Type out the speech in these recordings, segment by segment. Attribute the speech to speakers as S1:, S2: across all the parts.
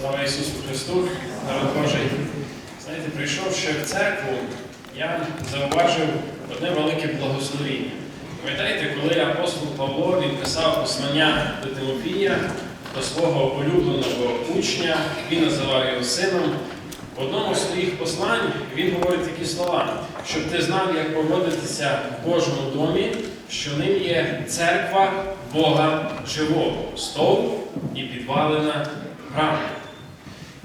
S1: Слава Ісусу Христу, народ Божий. Знаєте, прийшовши в церкву, я зауважив одне велике благословіння. Пам'ятаєте, коли апостол Павло він писав послання до Тимофія, до свого улюбленого учня, він називав його сином. В одному з своїх послань він говорить такі слова, щоб ти знав, як поводитися в Божому домі, що ним є церква Бога живого, стовп і підвалина храму.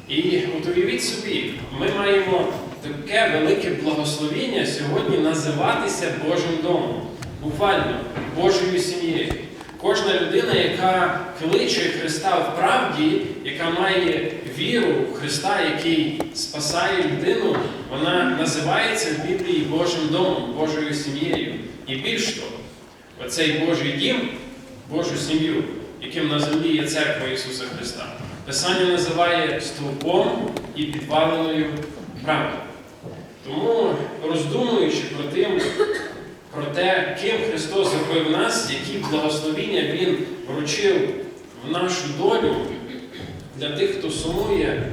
S1: І от уявіть собі, ми маємо таке велике благословіння сьогодні називатися Божим домом, буквально Божою сім'єю. Кожна людина, яка кличе Христа в правді, яка має віру в Христа, який спасає людину, вона називається в Біблії Божим домом, Божою сім'єю. І більш того, оцей Божий дім, Божу сім'ю, яким на землі є церква Ісуса Христа. Писання називає стовпом і підваленою правдою. Тому, роздумуючи про тим, про те, ким Христос зробив нас, які благословіння Він вручив в нашу долю, для тих, хто сумує,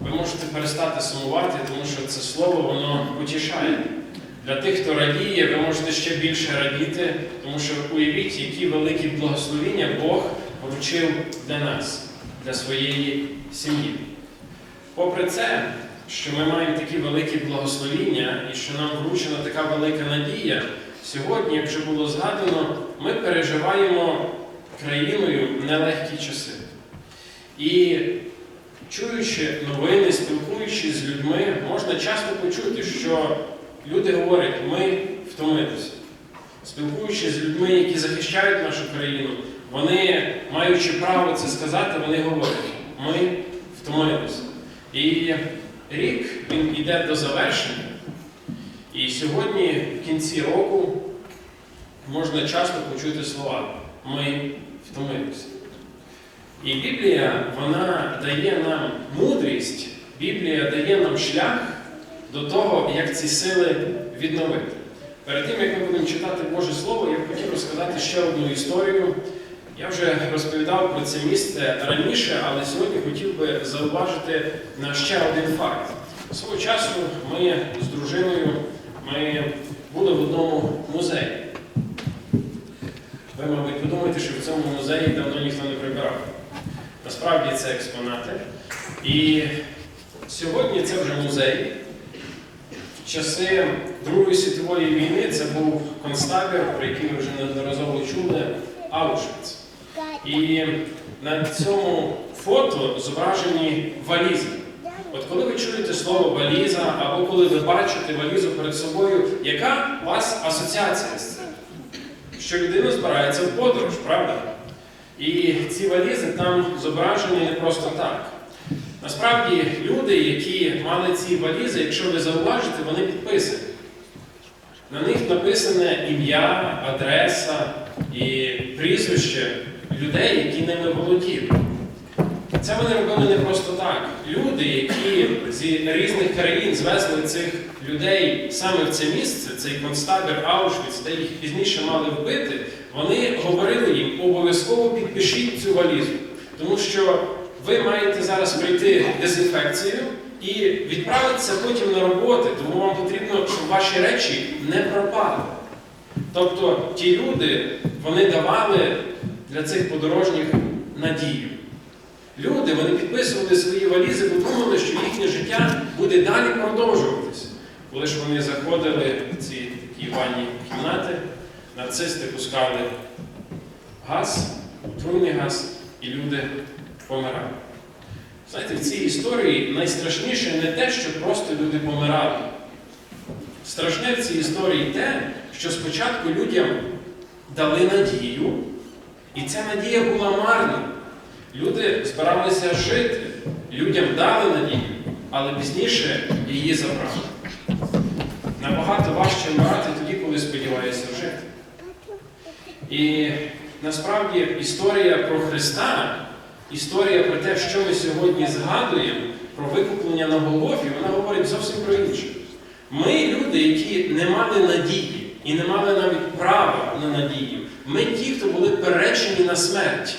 S1: ви можете перестати сумувати, тому що це слово воно утішає. Для тих, хто радіє, ви можете ще більше радіти, тому що уявіть, які великі благословіння Бог вручив для нас, для своєї сім'ї. Попри це, що ми маємо такі великі благословіння і що нам вручена така велика надія, сьогодні, як вже було згадано, ми переживаємо країною нелегкі часи. І чуючи новини, спілкуючись з людьми, можна часто почути, що люди говорять, ми втомилися. Спілкуючись з людьми, які захищають нашу країну, вони, маючи право це сказати, вони говорять, ми втомилися. І рік він йде до завершення. І сьогодні, в кінці року, можна часто почути слова Ми втомилися. І Біблія вона дає нам мудрість, Біблія дає нам шлях до того, як ці сили відновити. Перед тим, як ми будемо читати Боже Слово, я б хотів розказати ще одну історію. Я вже розповідав про це місце раніше, але сьогодні хотів би зауважити на ще один факт. Свого часу ми з дружиною ми були в одному музеї. Ви, мабуть, подумаєте, що в цьому музеї давно ніхто не прибирав. Насправді це експонати. І сьогодні це вже музей. В часи Другої світової війни це був концтабір, про який ви вже неодноразово чули, Аушвіц. І на цьому фото зображені валізи. От коли ви чуєте слово валіза, або коли ви бачите валізу перед собою, яка у вас асоціація з цим? Що людина збирається в подорож, правда? І ці валізи там зображені не просто так. Насправді, люди, які мали ці валізи, якщо ви зауважите, вони підписані. На них написане ім'я, адреса і прізвище людей, які ними володіли. Це вони робили не просто так. Люди, які зі різних країн звезли цих людей саме в це місце, цей концтабір Аушвіц, де їх пізніше мали вбити, вони говорили їм, обов'язково підпишіть цю валізу. Тому що ви маєте зараз пройти дезінфекцію і відправитися потім на роботи, тому вам потрібно, щоб ваші речі не пропали. Тобто ті люди, вони давали для цих подорожніх надію. Люди вони підписували свої валізи, бо думали, що їхнє життя буде далі продовжуватися. Коли ж вони заходили в ці такі ванні кімнати, нацисти пускали газ, отруйний газ, і люди помирали. Знаєте, в цій історії найстрашніше не те, що просто люди помирали. Страшне в цій історії те, що спочатку людям дали надію, і ця надія була марною. Люди збиралися жити, людям дали надію, але пізніше її забрали. Набагато важче вмирати тоді, коли сподіваєшся жити. І насправді історія про Христа, історія про те, що ми сьогодні згадуємо, про викуплення на Голгофі, вона говорить зовсім про інше. Ми люди, які не мали надії і не мали навіть права на надію. Ми ті, хто були перечені на смерть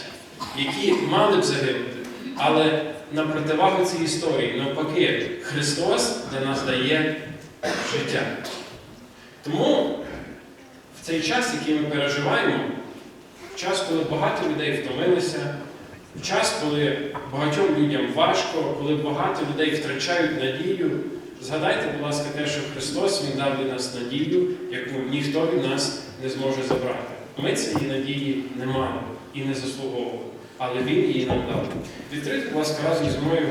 S1: які мали б загинути. Але на противагу цій історії. Навпаки, Христос для нас дає життя. Тому в цей час, який ми переживаємо, в час, коли багато людей втомилися, в час, коли багатьом людям важко, коли багато людей втрачають надію, згадайте, будь ласка, те, що Христос Він дав для нас надію, яку ніхто від нас не зможе забрати. Ми цієї надії не мали і не заслуговували, але Він її нам дав. Відкрийте, будь ласка, разом зі мною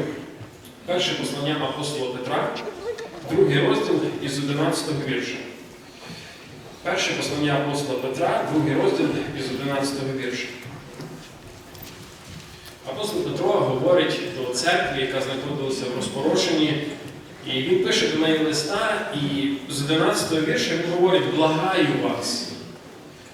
S1: перше послання апостола Петра, другий розділ із 11 вірша. Перше послання апостола Петра, другий розділ із 11 вірша. Апостол Петро говорить до церкви, яка знаходилася в розпорошенні, і він пише до неї листа, і з 11 вірша він говорить: благаю вас,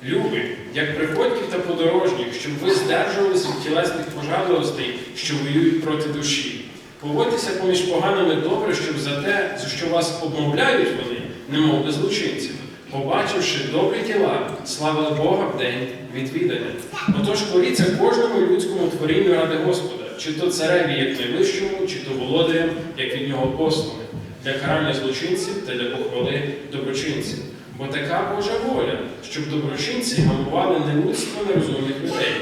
S1: любі, як приходьків та подорожніх, щоб ви здержувалися від тілесних пожадливостей, що воюють проти душі. Поводьтеся поміж поганими добре, щоб за те, за що вас обмовляють вони, немов би злочинців. Побачивши добрі тіла, славили Бога в день відвідання. Отож коріться кожному людському творінню ради Господа, чи то цареві, як найвищому, чи то володарям, як від нього посланих, для карання злочинців та для похвали доброчинців. Бо така Божа воля, щоб доброчинці гамували не людство нерозумних людей,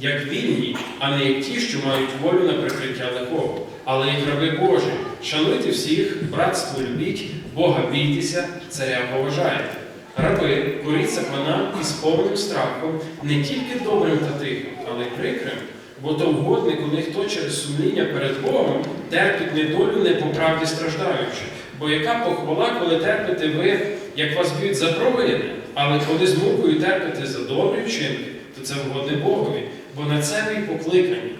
S1: як вільні, а не як ті, що мають волю на прикриття лихого, але як раби Божі. Шануйте всіх, братство любіть, Бога бійтеся, царя поважайте. Раби, коріться панам із повним страхом, не тільки добрим та тихим, але й прикрим. Бо то вгодне, коли хто через сумління перед Богом терпить недолю, не по правді страждаючи. Бо яка похвала, коли терпите ви, як вас б'ють за провини, але коли з мукою терпите за добрі вчинки, то це вгодне Богові, бо на це ви покликані.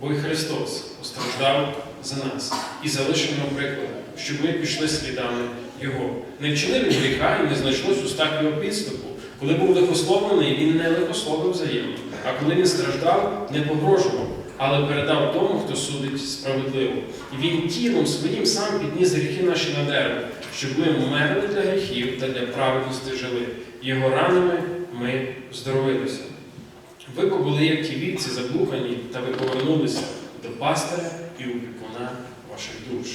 S1: Бо й Христос постраждав за нас і залишив нам прикладом, щоб ми пішли слідами Його. Не вчинили гріха і не знайшлось устах його підступу. Коли був лихословлений, він не лихословив взаємно, а коли він страждав, не погрожував, але передав тому, хто судить справедливо. І він тілом своїм сам підніс гріхи наші на дерево, щоб ми вмерли для гріхів та для праведності жили. Його ранами ми здоровилися. Ви побули, як ті вівці заблукані, та ви повернулися до пастиря і опікуна ваших душ.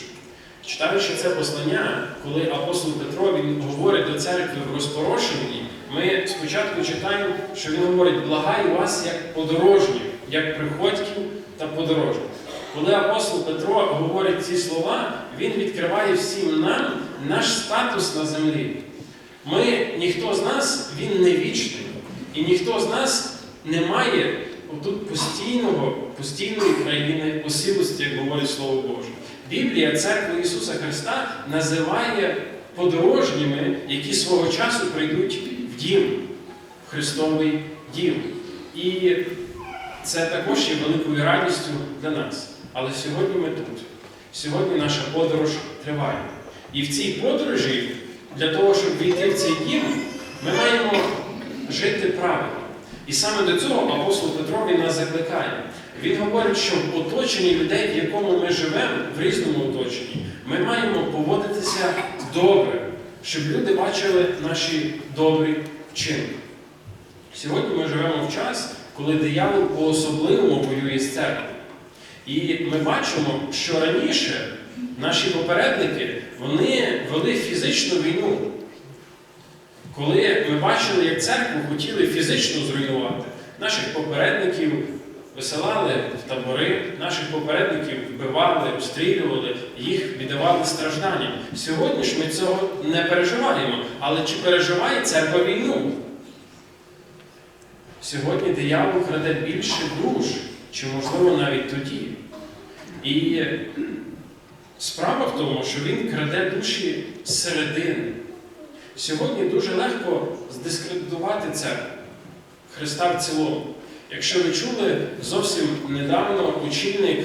S1: Читаючи це послання, коли апостол Петро він говорить до церкви в розпорошенні, ми спочатку читаємо, що він говорить, благаю вас як подорожніх, як приходьків та подорожніх. Коли апостол Петро говорить ці слова, він відкриває всім нам наш статус на землі. Ми, ніхто з нас, він не вічний. І ніхто з нас не має отут постійного, постійної країни осілості, як говорить Слово Боже. Біблія, церква Ісуса Христа називає подорожніми, які свого часу прийдуть в дім, в Христовий дім. І це також є великою радістю для нас. Але сьогодні ми тут. Сьогодні наша подорож триває. І в цій подорожі, для того, щоб війти в цей дім, ми маємо жити правильно. І саме до цього апостол Петро він нас закликає. Він говорить, що в оточенні людей, в якому ми живемо, в різному оточенні, ми маємо поводитися добре, щоб люди бачили наші добрі вчинки. Сьогодні ми живемо в час, коли диявол по-особливому воює з церквою. І ми бачимо, що раніше наші попередники вони вели фізичну війну. Коли ми бачили, як церкву хотіли фізично зруйнувати, наших попередників висилали в табори, наших попередників вбивали, обстрілювали, їх віддавали стражданням. Сьогодні ж ми цього не переживаємо. Але чи переживає церква війну? Сьогодні диявол краде більше душ, чи можливо навіть тоді. І справа в тому, що він краде душі зсередини. Сьогодні дуже легко здискредитувати церкву Христа в цілому. Якщо ви чули, зовсім недавно очільник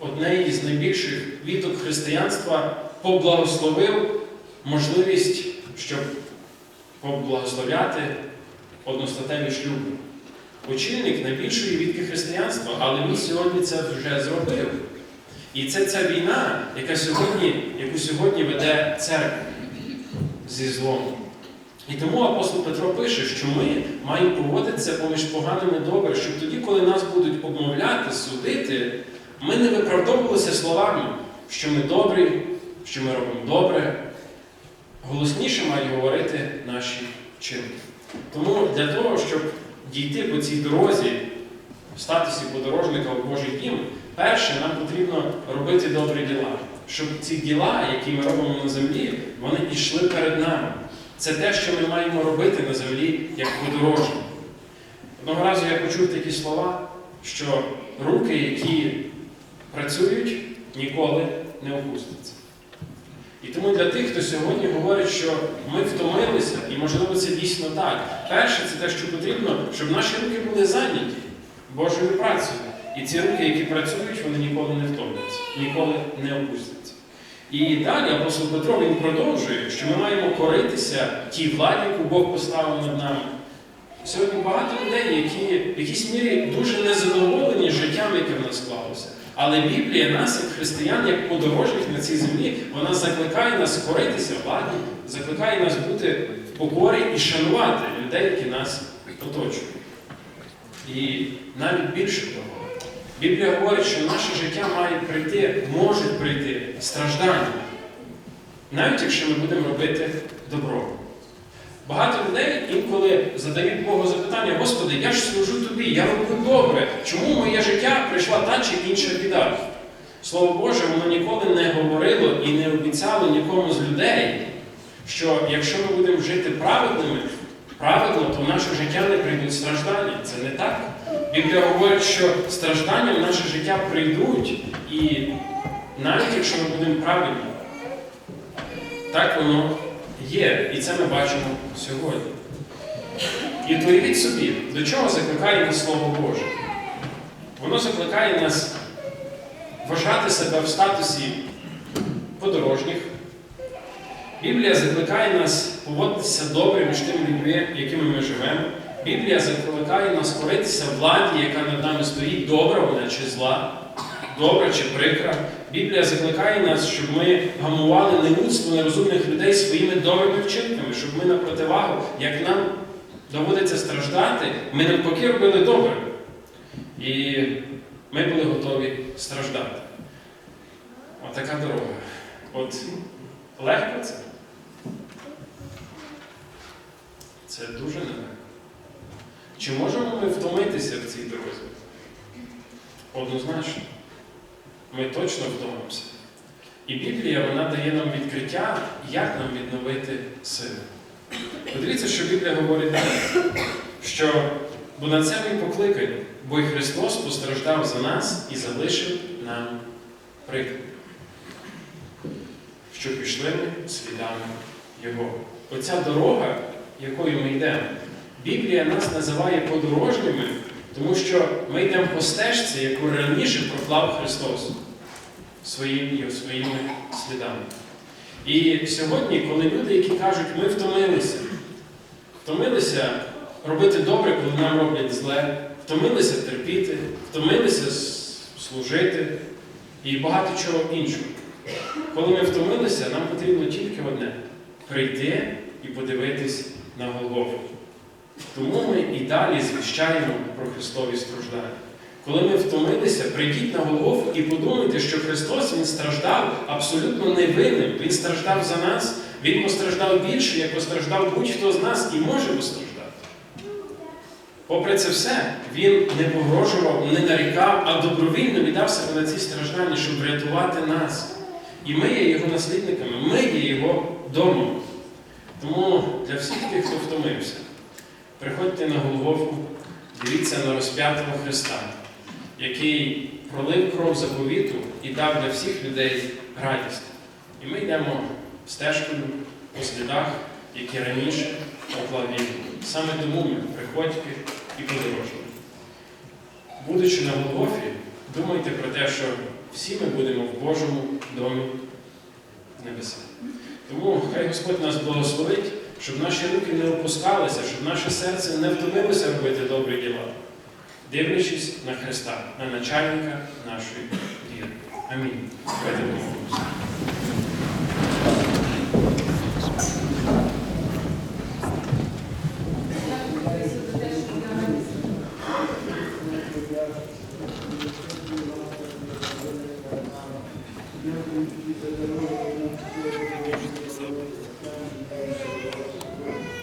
S1: однієї з найбільших віток християнства поблагословив можливість, щоб поблагословляти одностатеві шлюби. Очільник найбільшої вітки християнства, але він сьогодні це вже зробив. І це ця війна, яка сьогодні, яку сьогодні веде церква зі злом. І тому апостол Петро пише, що ми маємо поводитися поміж поганими добре, щоб тоді, коли нас будуть обмовляти, судити, ми не виправдовувалися словами, що ми добрі, що ми робимо добре. Голосніше мають говорити наші вчинки. Тому для того, щоб дійти по цій дорозі в статусі подорожника у Божий дім, перше, нам потрібно робити добрі діла. Щоб ці діла, які ми робимо на землі, вони йшли перед нами. Це те, що ми маємо робити на землі як подорожні. Одного разу я почув такі слова, що руки, які працюють, ніколи не опустяться. І тому для тих, хто сьогодні говорить, що ми втомилися, і можливо це дійсно так. Перше, це те, що потрібно, щоб наші руки були зайняті Божою працею. І ці руки, які працюють, вони ніколи не втомляться, ніколи не опустяться. І далі апостол Петро він продовжує, що ми маємо коритися тій владі, яку Бог поставив над нами. Сьогодні багато людей, які в якійсь мірі дуже незадоволені життям, яке в нас склалося. Але Біблія нас, як християн, як подорожніх на цій землі, вона закликає нас коритися владі, закликає нас бути в покорі і шанувати людей, які нас оточують. І навіть більше того, Біблія говорить, що наше життя має прийти, можуть прийти страждання, навіть якщо ми будемо робити добро. Багато людей інколи задають Богу запитання, Господи, я ж служу тобі, я роблю добре. Чому в моє життя прийшла та чи інша біда? Слово Боже, воно ніколи не говорило і не обіцяло нікому з людей, що якщо ми будемо жити праведними, праведно, то в наше життя не прийдуть страждання. Це не так. Біблія говорить, що страждання в наше життя прийдуть, і навіть якщо ми будемо правильні, так воно є. І це ми бачимо сьогодні. І то уявіть собі, до чого закликає нас Слово Боже? Воно закликає нас вважати себе в статусі подорожніх. Біблія закликає нас поводитися добре між тими людьми, якими ми живемо. Біблія закликає нас коритися владі, яка над нами стоїть, добра вона чи зла, добра чи прикра. Біблія закликає нас, щоб ми гамували нелюдство нерозумних людей своїми добрими вчинками, щоб ми на противагу, як нам доводиться страждати, ми навпаки робили добре. І ми були готові страждати. Отака дорога. От легко це? Це дуже нелегко. Чи можемо ми втомитися в цій дорозі? Однозначно. Ми точно втомимося. І Біблія вона дає нам відкриття, як нам відновити сили. Подивіться, що Біблія говорить далі, що бо на це ми покликані, бо і Христос постраждав за нас і залишив нам приклад, що пішли ми слідами Його. Оця дорога, якою ми йдемо, Біблія нас називає подорожніми, тому що ми йдемо по стежці, яку раніше проклав Христос своїми, своїми слідами. І сьогодні, коли люди, які кажуть, ми втомилися, втомилися робити добре, коли нам роблять зле, втомилися терпіти, втомилися служити і багато чого іншого. Коли ми втомилися, нам потрібно тільки одне прийти і подивитись на Голгофу. Тому ми і далі звіщаємо про Христові страждання. Коли ми втомилися, прийдіть на Голгофу і подумайте, що Христос Він страждав абсолютно невинним. Він страждав за нас, Він постраждав більше, як постраждав будь-хто з нас і може постраждати. Попри це все, Він не погрожував, не нарікав, а добровільно віддав себе на ці страждання, щоб врятувати нас. І ми є його наслідниками, ми є його домом. Тому для всіх тих, хто втомився, приходьте на Голгофу, дивіться на розп'ятого Христа, який пролив кров заповіту і дав для всіх людей радість. І ми йдемо стежкою по слідах, які раніше поклав він. Саме тому ми приходьки і подорожні. Будучи на Голгофі, думайте про те, що всі ми будемо в Божому домі небеса. Тому хай Господь нас благословить, щоб наші руки не опускалися, щоб наше серце не втомилося робити добрі діла, дивлячись на Христа, на начальника нашої віри. Амінь.